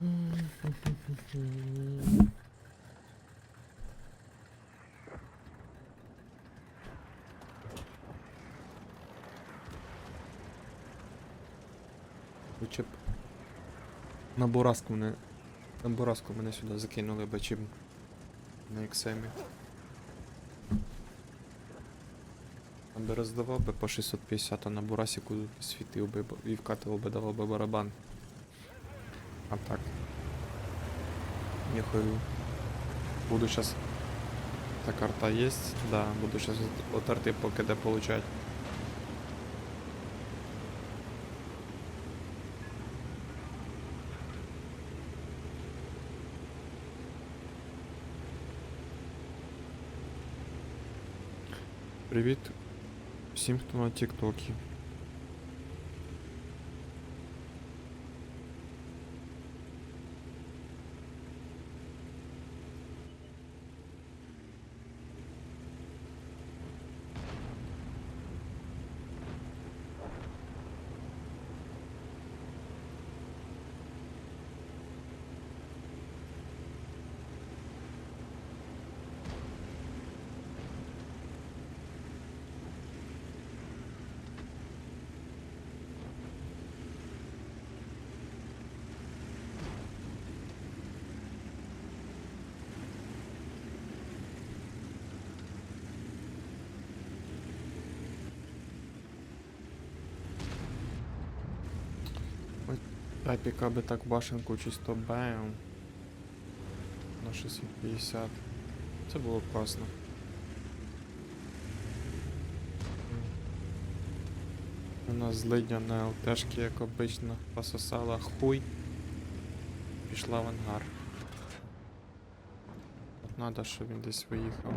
Лучше б на Бураску мене. На Бураску мене сюди закинули б чим на Ексемі. Там би роздавав би по 650, а на Бурасіку світив би і вкатував би давав би барабан. А так. Ніхую. Буду сейчас. Та карта есть, да, буду сейчас от арти поки де получать. Привіт всім, хто на Тіктокі. Епіка би так башенку чисто бем. На 650. Це було класно. У нас злидня на ЛТшки, як обично, пососала хуй. Пішла в ангар. От надо, щоб він десь виїхав.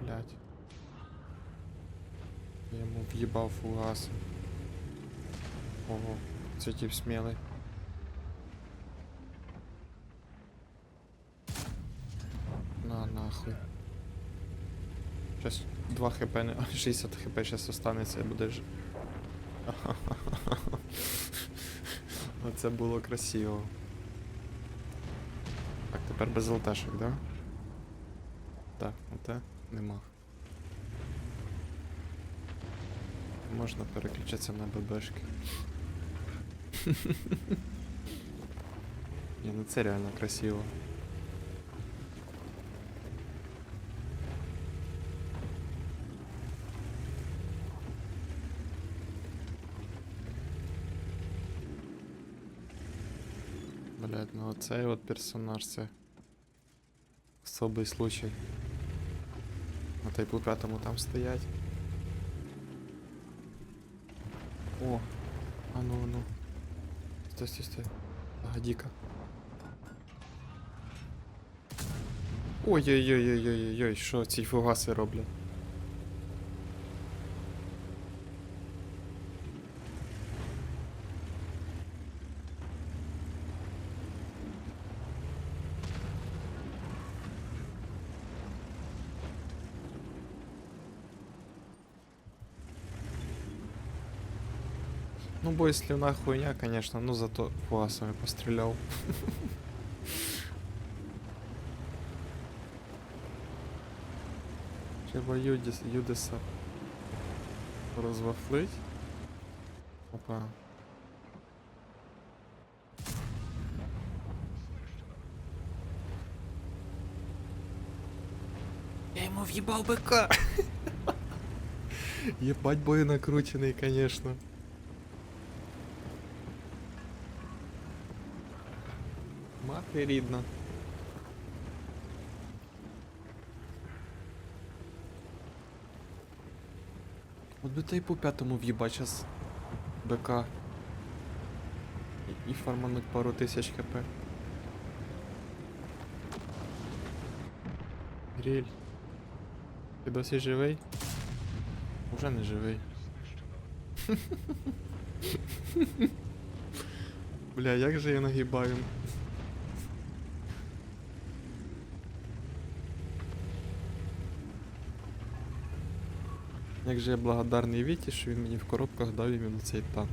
Блять. Я йому в'їбав фугас. Ого. Це тип смілий. На нахуй. Щас 2 хп не. 60 хп щас останеться і буде ж. Оце було красиво. Так, тепер без ЛТшок, да? Так, ЛТ нема. Можна переключитися на ББшки. Не, ну реально красиво. Блять, ну оцей от персонаж це особий случай. На тайпу п'ятому там стоять. Стой, стой, стой. Погоди-ка. Ой-ой-ой-ой-ой-ой, що ці фугаси роблять? Ну, бой слюна хуйня, конечно, но зато фугасами пострелял. Треба Юдиса розвафлить. Опа. Я ему въебал быка. Ебать бой накрученный, конечно. Мати рідна. От би та й по п'ятому в'їбать щас БК. І, і фармануть пару тисяч хп. Гріль. Ти досі живий? Уже не живий. Бля, як же я нагибаю? Як же я благодарний Віті, що він мені в коробках дав іменно цей танк.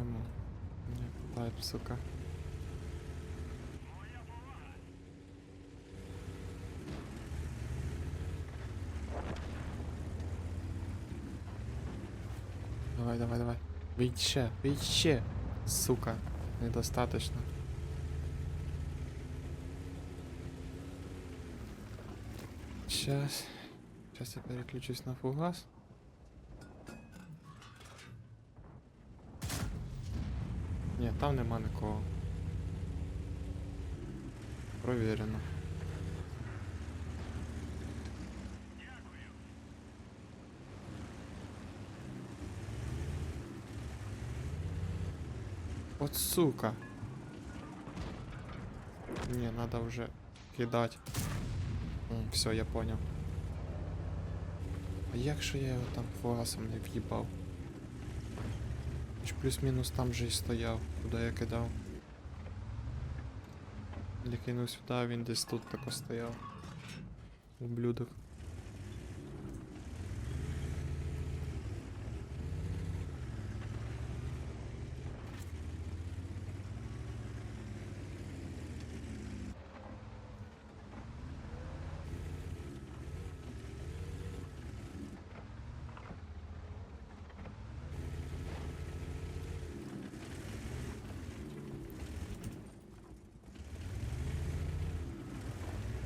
Ану, не лайп, сука. Давай, давай, давай. Вийдь ще, вийдь ще, сука, недостаточно. Сейчас. Сейчас я переключусь на фугас. Ні, там нема нікого. Провірено. От сука. Не, надо уже кидать. Все, я понял. А як же я його там фугасом не в'їбав? Чи плюс-мінус там же і стояв, куди я кидав. Я кинув сюди, а він десь тут тако стояв. Ублюдок.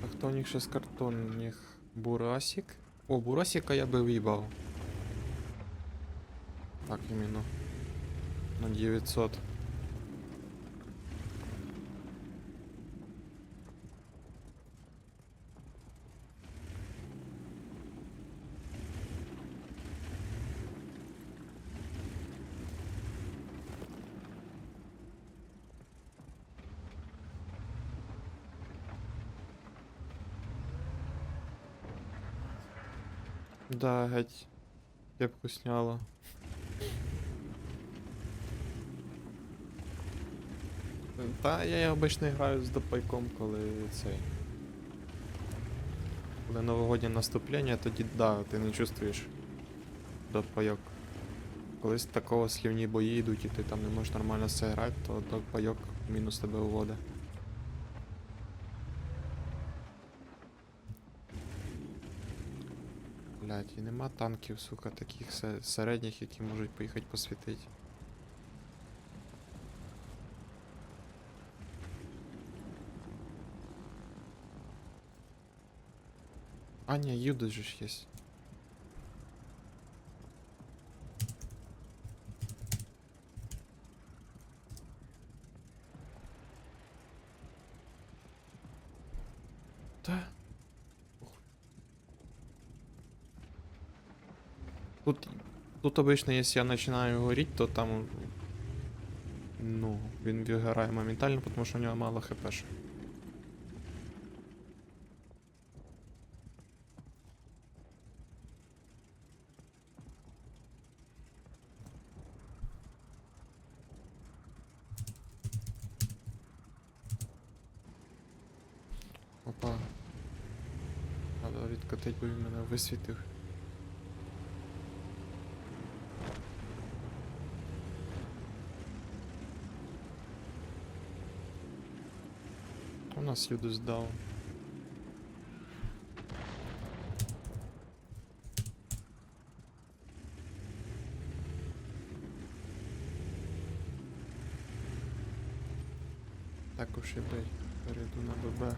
А хто у них ще з них Бурасик. О, Бурасика я би в'їбав. Так, іменно. На 900. Да, геть. Кепку сняло. Та я обично граю з допайком, коли цей. Коли новогоднє наступлення, тоді да, ти не чувствуєш допайок. Колись такого слівні бої йдуть і ти там не можеш нормально все грати, то допайок мінус тебе уводить. Блять, і нема танків, сука, таких середніх, які можуть поїхати посвітити. А, ні, Юдас же ж є. Та. Тут, тут обычно, если я начинаю говорить, то там... Ну, він вигорає моментально, потому що у нього мало хпш. Опа. Надо відкатить, бо він мене висвітив. У нас Юдус даун. Також і бей. Перейду на ББ.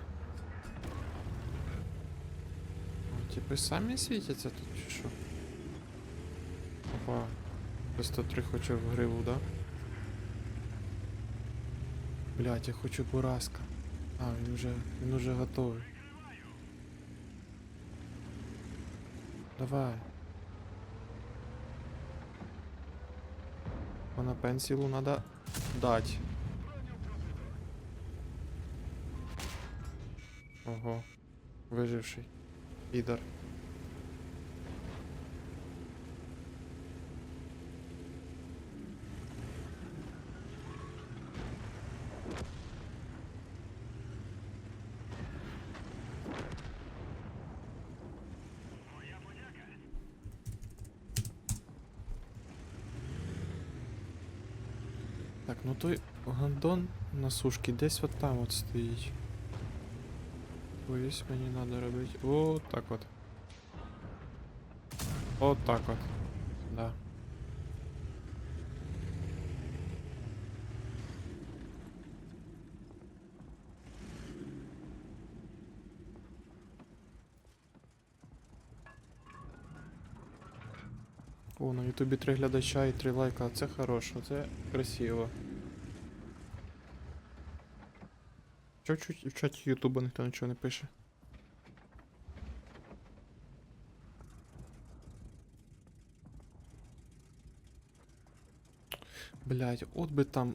О, типи самі світяться тут чи що? Опа. 103 хоче в гриву, да? Блять, я хочу бураска. А, він вже, він уже готовий. Давай. Вона на пенсілу надо дать. Ого. Виживший. Підар. Ну той гандон на сушці десь от там от стоїть. Боюсь, мені треба робити. О, так от. От так от. Да. О, на ютубі три глядача і три лайка. Це хорошо, це красиво. Чо в чаті ютуба ніхто нічого не пише? Блять, от би там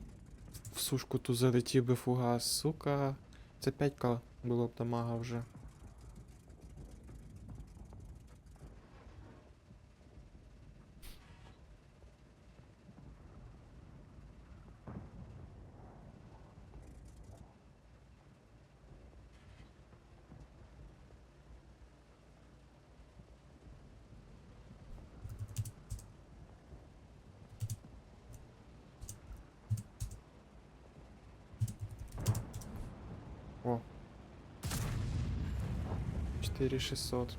в сушку ту залетів би фугас, сука. Це 5к було б дамага вже. О. 4600.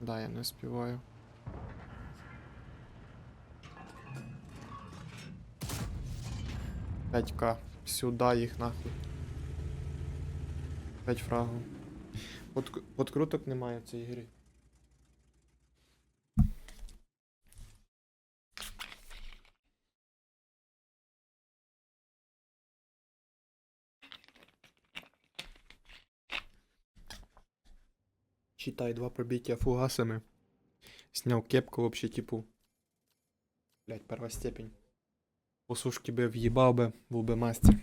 Да, я не співаю. П'ять к Сюда їх нахуй. 5 фрагу. Под, подкруток немає в цій грі. Читай два пробития фугасами. Снял кепку вообще типу. Блять, первая степень. По сушке бы въебал бы, был бы мастер.